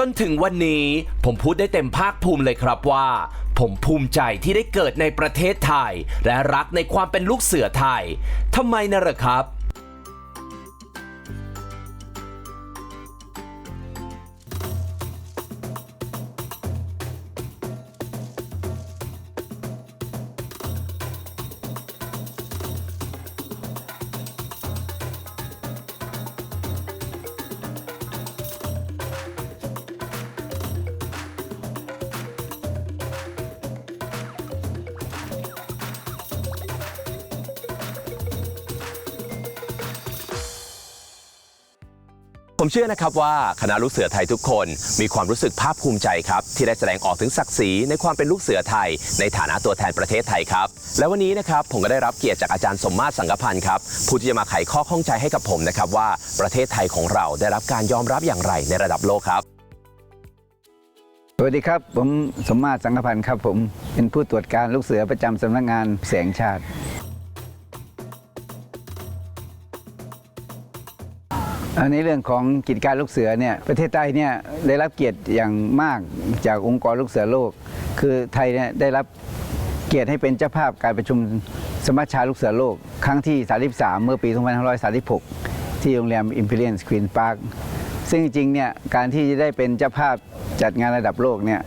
จนถึงวันนี้ผมพูดได้เต็มภาคภูมิเลยครับว่า ผมภูมิใจที่ได้เกิดในประเทศไทย และรักในความเป็นลูกเสือไทยทำไมนะหรอครับ ผมเชื่อนะครับว่าคณะลูกเสือไทยทุกคนมีความรู้สึกภาคภูมิใจครับ ที่ได้แสดงออกถึงศักดิ์ศรีในความเป็นลูกเสือไทย ในฐานะตัวแทนประเทศไทยครับ และวันนี้นะครับผมก็ได้รับเกียรติจากอาจารย์สมมาตรสังกพันธ์ครับผู้ที่จะมาไขข้อข้องใจให้กับผมนะครับว่าประเทศไทยของเราได้รับการยอมรับอย่างไรในระดับโลกครับสวัสดีครับ ผมสมมาตรสังกพันธ์ครับผมเป็นผู้ตรวจการลูกเสือประจำสำนักงานแสงชาติ อันนี้เรื่องของกิจการลูกเสือเนี่ยประเทศไทยเนี่ยได้รับเกียรติอย่างมากจากองค์กรลูกเสือโลก คือไทยเนี่ยได้รับเกียรติให้เป็นเจ้าภาพการประชุมสมัชชาลูกเสือโลก ครั้งที่ 33 เมื่อปี 2536 ที่โรงแรม Imperial Queen Park ซึ่งจริงเนี่ยการที่จะได้เป็นเจ้าภาพจัดงานระดับโลกเนี่ย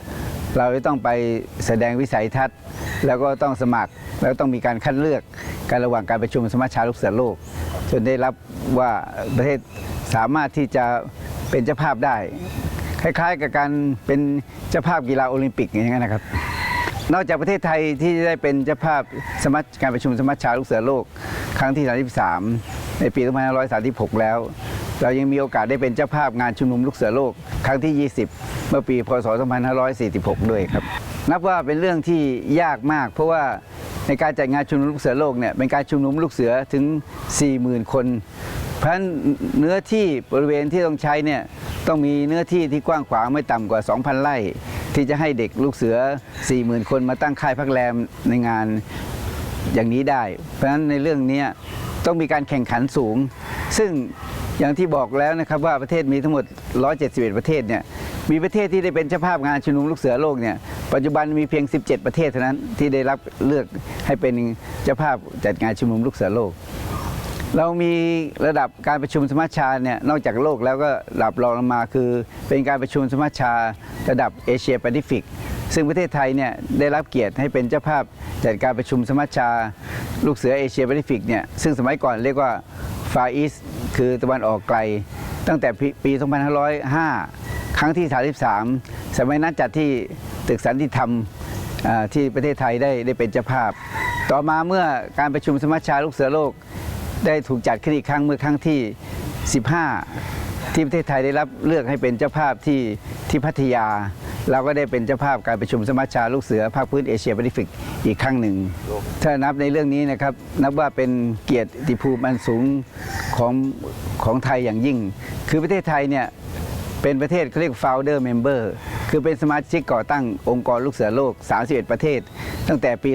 เราจะต้องไปแสดงวิสัยทัศน์ แล้วก็ต้องสมัครแล้วต้องมีการคัดเลือกการระหว่างการประชุมสมัชชาลูกเสือโลก จนได้รับว่าประเทศ สามารถที่จะเป็นเจ้าภาพได้ คล้ายๆ กับการเป็นเจ้าภาพกีฬาโอลิมปิกอย่างนั้นนะครับ นอกจากประเทศไทยที่ได้เป็นเจ้าภาพสมัชการประชุมสมัชชาลูกเสือโลก ครั้งที่ 33 ในปี 2536 แล้ว เรายังมีโอกาสได้เป็นเจ้าภาพงานชุมนุมลูกเสือโลก ครั้งที่ 20 เมื่อปี พศ 2546 ด้วยครับ นับว่าเป็นเรื่องที่ยากมาก เพราะว่าในการจัดงานชุมนุมลูกเสือโลกเนี่ยเป็นการชุมนุมลูกเสือถึง 40,000 คน เพราะฉะนั้นเนื้อที่บริเวณที่ต้องใช้เนี่ยต้องมีเนื้อที่ที่กว้างขวางไม่ต่ำกว่า 2,000 ไร่ ที่จะให้เด็กลูกเสือ 40,000 คนมาตั้งค่ายพักแรมในงานอย่างนี้ได้ เพราะฉะนั้นในเรื่องนี้ต้องมีการแข่งขันสูง ซึ่งอย่างที่บอกแล้วนะครับว่าประเทศมีทั้งหมด 171 ประเทศเนี่ยมีประเทศที่ได้เป็นเจ้าภาพงานชุมนุมลูกเสือโลกเนี่ยปัจจุบันมีเพียง 17 ประเทศเท่านั้นที่ได้รับเลือกให้เป็นเจ้าภาพจัดงานชุมนุมลูกเสือโลก เรามีระดับการประชุมสมัชชาเนี่ยนอกจากโลกแล้วก็ระดับรองลงมาคือ เป็นการประชุมสมัชชาระดับเอเชียแปซิฟิกซึ่งประเทศไทยเนี่ยได้รับเกียรติให้เป็นเจ้าภาพจัดการประชุมสมัชชา ลูกเสือเอเชียแปซิฟิกเนี่ยซึ่งสมัยก่อนเรียกว่าฟาอีสคือตะวันออกไกล ตั้งแต่ปี 2505 ครั้งที่ 33 สมัยนั้นจัดที่ตึกสันติธรรมที่ประเทศไทยได้ได้เป็นเจ้าภาพ ต่อมาเมื่อการประชุมสมัชชาลูกเสือโลก ได้ถูกจัดขึ้นอีกครั้งเมื่อครั้งที่ 15 ที่ประเทศไทยได้รับเลือกให้เป็นเจ้าภาพที่ที่พัทยา เราก็ได้เป็นเจ้าภาพการประชุมสมัชชาลูกเสือภาคพื้นเอเชียแปซิฟิกอีกครั้งหนึ่ง ถ้านับในเรื่องนี้นะครับ นับว่าเป็นเกียรติภูมิอันสูงของของไทยอย่างยิ่ง คือประเทศไทยเนี่ยเป็นประเทศเขาเรียก founder member คือเป็นสมาชิกก่อตั้งองค์กรลูกเสือโลก 31 ประเทศ ตั้งแต่ปี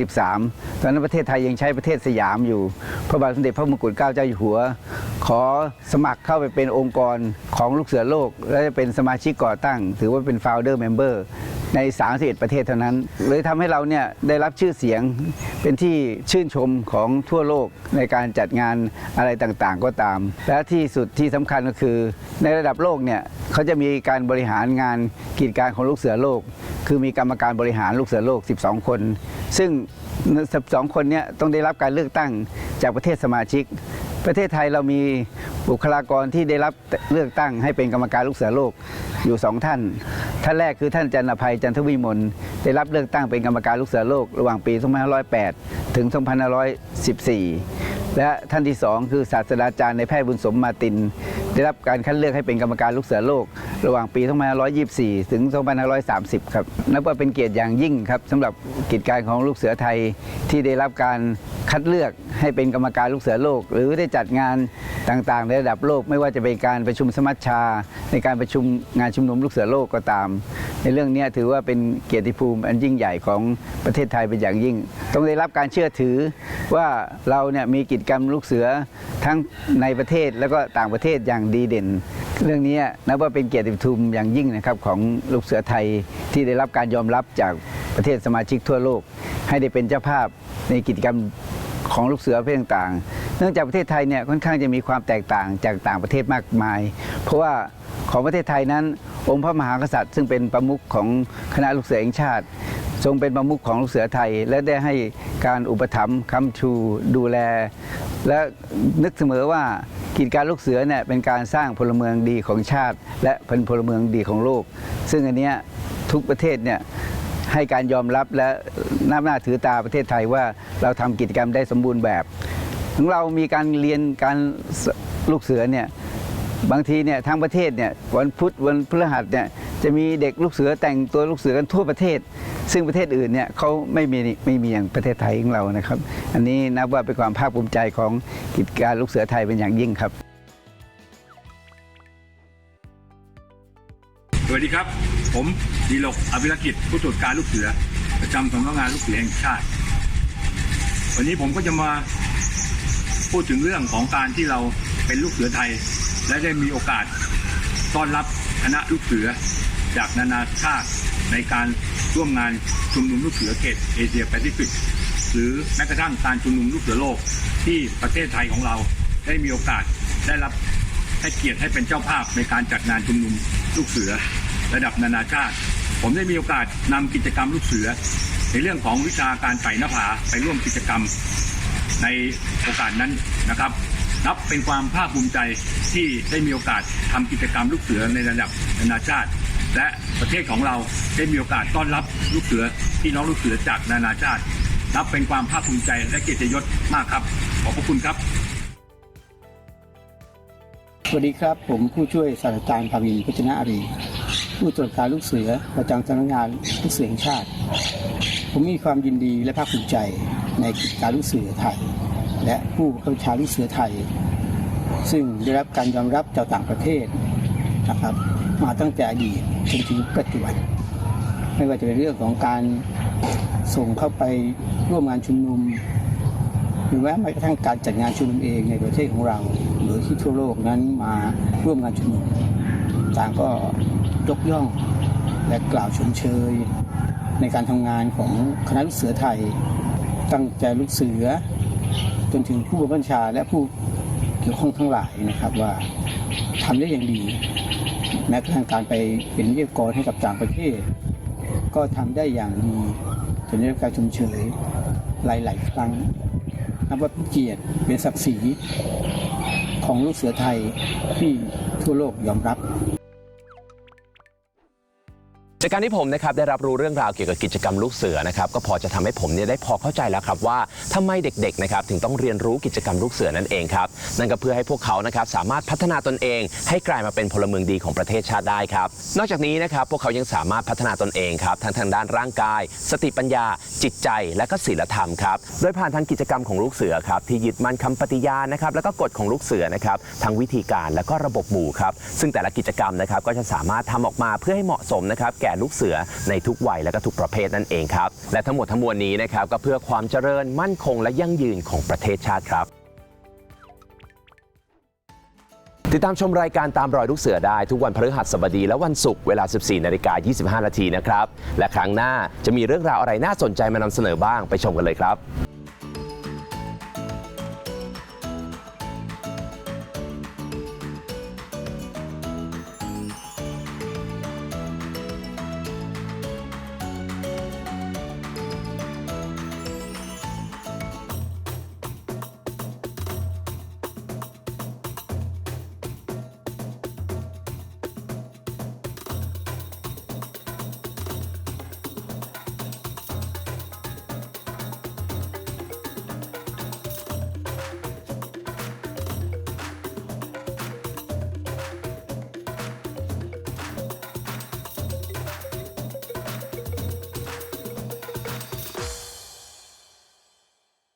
2463 ตอนนั้นประเทศไทยยังใช้ประเทศสยามอยู่ พระบาทสมเด็จพระมงกุฎเกล้าเจ้าอยู่หัว ขอสมัครเข้าไปเป็นองค์กรของลูกเสือโลก และจะเป็นสมาชิกก่อตั้ง ถือว่าเป็น founder member ใน 31 ประเทศเท่านั้น เลยทำให้เราเนี่ยได้รับชื่อเสียงเป็นที่ชื่นชมของทั่วโลกในการจัดงานอะไรต่างๆก็ตาม และที่สุดที่สำคัญก็คือ ในระดับโลกเนี่ยเขาจะมีการบริหารงานกิจการของลูกเสือโลก คือมีกรรมการบริหารลูกเสือโลก 12 คน ซึ่ง 12 คนนี่ยต้องได้รับการเลือกตั้งจากประเทศสมาชิก ประเทศไทยเรามีบุคลากรที่ได้รับเลือกตั้งให้เป็นกรรมการลูกเสือโลกอยู่สองท่าน ท่านแรกคือท่านจันทภัยจันทวิมลได้รับเลือกตั้งเป็นกรรมการลูกเสือโลกระหว่างปี 2508 ถึง 2514 และท่านที่สองคือศาสตราจารย์ในแพทย์บุญสมมาติน ได้รับการคัดเลือกให้เป็นกรรมการลูกเสือโลก ระหว่างปี2524 ถึง 2530 ครับ นับว่าเป็นเกียรติอย่างยิ่งครับสำหรับกิจการของลูกเสือไทยที่ได้รับการคัดเลือกให้เป็นกรรมการลูกเสือโลก หรือได้จัดงานต่างๆ ในระดับโลก ไม่ว่าจะเป็นการประชุมสมัชชา ในการประชุมงานชุมนุมลูกเสือโลกก็ตาม ในเรื่องนี้ถือว่าเป็นเกียรติภูมิอันยิ่งใหญ่ของประเทศไทยเป็นอย่างยิ่ง ต้องได้รับการเชื่อถือว่าเราเนี่ยมีกิจกรรมลูกเสือทั้งในประเทศแล้วก็ต่างประเทศอย่างดีเด่น เรื่องนี้นับว่าเป็นเกียรติภูมิอย่างยิ่งนะครับของลูกเสือไทยที่ได้รับการยอมรับจากประเทศสมาชิกทั่วโลก ให้ได้เป็นเจ้าภาพในกิจกรรมของลูกเสือประเภทต่างๆ เนื่องจากประเทศไทยเนี่ยค่อนข้างจะมีความแตกต่างจากต่างประเทศมากมาย เพราะว่าของประเทศไทยนั้น องค์พระมหากษัตริย์ ซึ่งเป็นประมุขของคณะลูกเสือแห่งชาติ ทรงเป็นประมุขของลูกเสือไทย และได้ให้การอุปถัมภ์ค้ำชูดูแล และนึกเสมอว่า กิจการลูกเสือเนี่ยเป็นการสร้างพลเมืองดีของชาติ และเป็นพลเมืองดีของโลก ซึ่งอันเนี้ยทุกประเทศเนี่ยให้การยอมรับและนับหน้าถือตาประเทศไทยว่าเราทำกิจกรรมได้สมบูรณ์แบบของเรามีการเรียนการลูกเสือเนี่ยบางทีเนี่ยทั้งประเทศเนี่ยวันพุธวันพฤหัสเนี่ย จะมีเด็กลูกเสือแต่งตัวลูกเสือกันทั่วประเทศ ซึ่งประเทศอื่นเนี่ยเขาไม่มีไม่มีอย่างประเทศไทยของเรานะครับ อันนี้นับว่าเป็นความภาคภูมิใจของกิจการลูกเสือไทยเป็นอย่างยิ่งครับ สวัสดีครับ ผมดีลกอภิรกิจผู้ตรวจการลูกเสือ ประจำสำนักงานลูกเสือแห่งชาติ วันนี้ผมก็จะมาพูดถึงเรื่องของการที่เราเป็นลูกเสือไทย และได้มีโอกาสต้อนรับ คณะลูกเสือจากนานาชาติในการร่วมงานชุมนุมลูกเสือเขตเอเชียแปซิฟิกหรือแม้กระทั่งการชุมนุมลูกเสือโลกที่ประเทศไทยของเราได้มีโอกาสได้รับให้เกียรติให้เป็นเจ้าภาพในการจัดงานชุมนุมลูกเสือระดับนานาชาติ ผมได้มีโอกาสนำกิจกรรมลูกเสือ ในเรื่องของวิชาการไต่หน้าผาไปร่วมกิจกรรมในโอกาสนั้นนะครับ นับเป็นความภาคภูมิใจที่ได้มีโอกาสทำกิจกรรมลูกเสือในระดับนานาชาติ และประเทศของเราได้มีโอกาสต้อนรับลูกเสือพี่น้องลูกเสือจากนานาชาติ นับเป็นความภาคภูมิใจและเกียรติยศมากครับ ขอบพระคุณครับ สวัสดีครับ ผมผู้ช่วยศาสตราจารย์ภาวินพุชนะอารี ผู้ตรวจการลูกเสือประจำสำนักงานลูกเสือแห่งชาติ ผมมีความยินดีและภาคภูมิใจในกิจการลูกเสือไทย และผู้เข้าชาลูกเสือไทย ซึ่งได้รับการยอมรับจากต่างประเทศนะครับ มาตั้งแต่อดีตจนถึงปัจจุบัน ไม่ว่าจะเป็นเรื่องของการส่งเข้าไปร่วมงานชุมนุม หรือแม้แม้กระทั่งการจัดงานชุมนุมเองในประเทศของเรา หรือที่ทั่วโลกนั้นมาร่วมงานชุมนุมต่างก็ยกย่องและกล่าวชมเชย ในการทำงานของคณะลูกเสือไทย ตั้งใจลูกเสือ จนถึงผู้บัญชาและผู้เกี่ยวข้องทั้งหลายนะครับว่าทำได้อย่างดีแม้กระทั่งการไปเป็นวิทยากรให้กับต่างประเทศ ก็ทำได้อย่างดีจนได้รับการชมเชยหลาย ๆ ครั้งนับว่าเป็นเกียรติเป็นศักดิ์ศรีของลูกเสือไทยที่ทั่วโลกยอมรับ จากการที่ผมนะครับได้รับรู้เรื่องราวเกี่ยวกับกิจกรรมลูกเสือนะครับก็พอจะทำให้ผมเนี่ยได้พอเข้าใจแล้วครับว่าทำไมเด็กๆนะครับถึงต้องเรียนรู้กิจกรรมลูกเสือนั่นเองครับนั่นก็เพื่อให้พวกเขานะครับสามารถพัฒนาตนเอง ให้กลายมาเป็นพลเมืองดีของประเทศชาติได้ครับนอกจากนี้นะครับพวกเขายังสามารถพัฒนาตนเองครับทั้งทางด้านร่างกาย สติปัญญา จิตใจ และก็ศีลธรรมครับโดยผ่านทางกิจกรรมของลูกเสือครับที่ยึดมั่นคำปฏิญาณนะครับแล้วก็กฎของลูกเสือนะครับทั้งวิธีการและก็ระบบหมู่ครับซึ่งแต่ละกิจกรรมนะครับก็จะสามารถทำออกมาเพื่อให้เหมาะสมนะครับแก่ลูกเสือในทุกวัยและก็ทุกประเภทนั่นเองครับ และทั้งหมดทั้งมวลนี้นะครับก็เพื่อความเจริญมั่นคงและยั่งยืนของประเทศชาติครับ ติดตามชมรายการตามรอยลูกเสือได้ทุกวันพฤหัสบดีและวันศุกร์เวลา 14นาฬิกา25 นาทีนะครับ และครั้งหน้าจะมีเรื่องราวอะไรน่าสนใจมานำเสนอบ้างไปชมกันเลยครับ